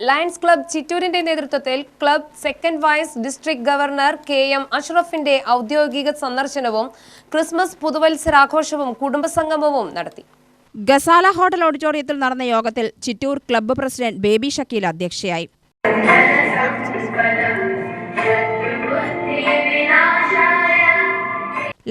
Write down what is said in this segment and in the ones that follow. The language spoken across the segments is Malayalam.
ലയൺസ് ക്ലബ് ചിറ്റൂരിന്റെ നേതൃത്വത്തിൽ club second vice district governor K M അഷ്റഫിന്റെ ഔദ്യോഗിക സന്ദർശനവും ക്രിസ്മസ് പുതുവത്സരാഘോഷവും കുടുംബസംഗമവും നടത്തി. ഗസാല ഹോട്ടൽ ഓഡിറ്റോറിയത്തിൽ നടന്ന യോഗത്തിൽ Chittur club president Baby Shakeel അധ്യക്ഷയായി.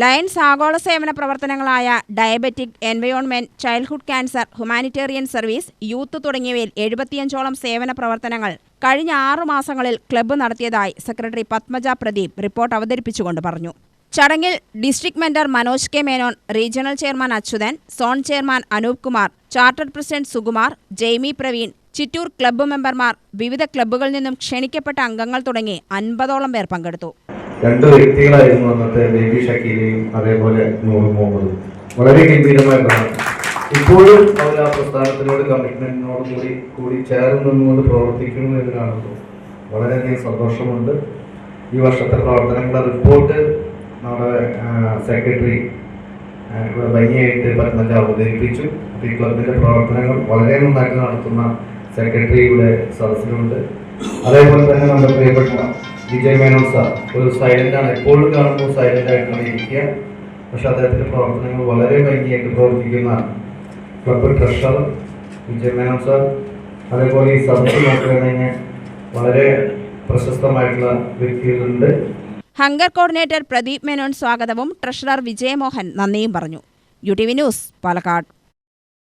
ലയൺസ് ആഗോള സേവന പ്രവർത്തനങ്ങളായ diabetic environment childhood cancer humanitarian service youth തുടങ്ങിയവയിൽ എഴുപത്തിയഞ്ചോളം സേവന പ്രവർത്തനങ്ങൾ കഴിഞ്ഞ ആറു മാസങ്ങളിൽ ക്ലബ്ബ് നടത്തിയതായി സെക്രട്ടറി പത്മജ പ്രദീപ് റിപ്പോർട്ട് അവതരിപ്പിച്ചുകൊണ്ട് പറഞ്ഞു. ചടങ്ങിൽ district mentor Manoj K. Menon regional chairman Achuthan zone chairman Anoop Kumar chartered president Sukumar Jaimy Praveen Chittur club മെമ്പർമാർ വിവിധ ക്ലബ്ബുകളിൽ നിന്നും ക്ഷണിക്കപ്പെട്ട അംഗങ്ങൾ തുടങ്ങി അൻപതോളം പേർ പങ്കെടുത്തു. രണ്ട് വ്യക്തികളായിരുന്നു അന്നത്തെ ബേബി ഷക്കീലയും അതേപോലെ നൂറ് മുഹമ്മദും വളരെ ഗംഭീരമായ പ്രവർത്തനം. ഇപ്പോഴും അവർ ആ പ്രസ്ഥാനത്തിനോട് കമ്മിറ്റ്മെന്റിനോട് കൂടി കൂടി ചേർന്നുകൊണ്ട് പ്രവർത്തിക്കുന്നു എന്ന് കാണുമ്പോൾ വളരെയധികം സന്തോഷമുണ്ട്. ഈ വർഷത്തെ പ്രവർത്തനങ്ങളുടെ റിപ്പോർട്ട് നമ്മുടെ സെക്രട്ടറി ഇവിടെ ഭംഗിയായിട്ട് പത്മജ അവതരിപ്പിച്ചു. അപ്പോൾ ഈ ക്ലബിന്റെ പ്രവർത്തനങ്ങൾ വളരെ നന്നായിട്ട് നടത്തുന്ന സെക്രട്ടറി ഇവിടെ സദസ്സിലുണ്ട്. അതേപോലെ തന്നെ നമ്മുടെ പ്രിയപ്പെട്ട വിജയ് മേനോൻ സാർ ഒരു സൈലന്റ് ആണ്. എപ്പോഴും കാണുമ്പോൾ സൈലന്റ് ആയിട്ടാണ് ഇരിക്കുക. പക്ഷെ അദ്ദേഹത്തിന്റെ പ്രവർത്തനങ്ങൾ വളരെ ഭംഗിയായിട്ട് പ്രവർത്തിക്കുന്ന club treasurer Vijay Menon sir അതേപോലെ ഈ സദസ്സ് നോക്കുകയാണെങ്കിൽ വളരെ പ്രശസ്തമായിട്ടുള്ള വ്യക്തികളുണ്ട്. ഹങ്കർ കോർഡിനേറ്റർ പ്രദീപ് മേനോൻ സ്വാഗതവും ട്രഷറർ വിജയമോഹൻ നന്ദിയും പറഞ്ഞു. U T V news Palakkad.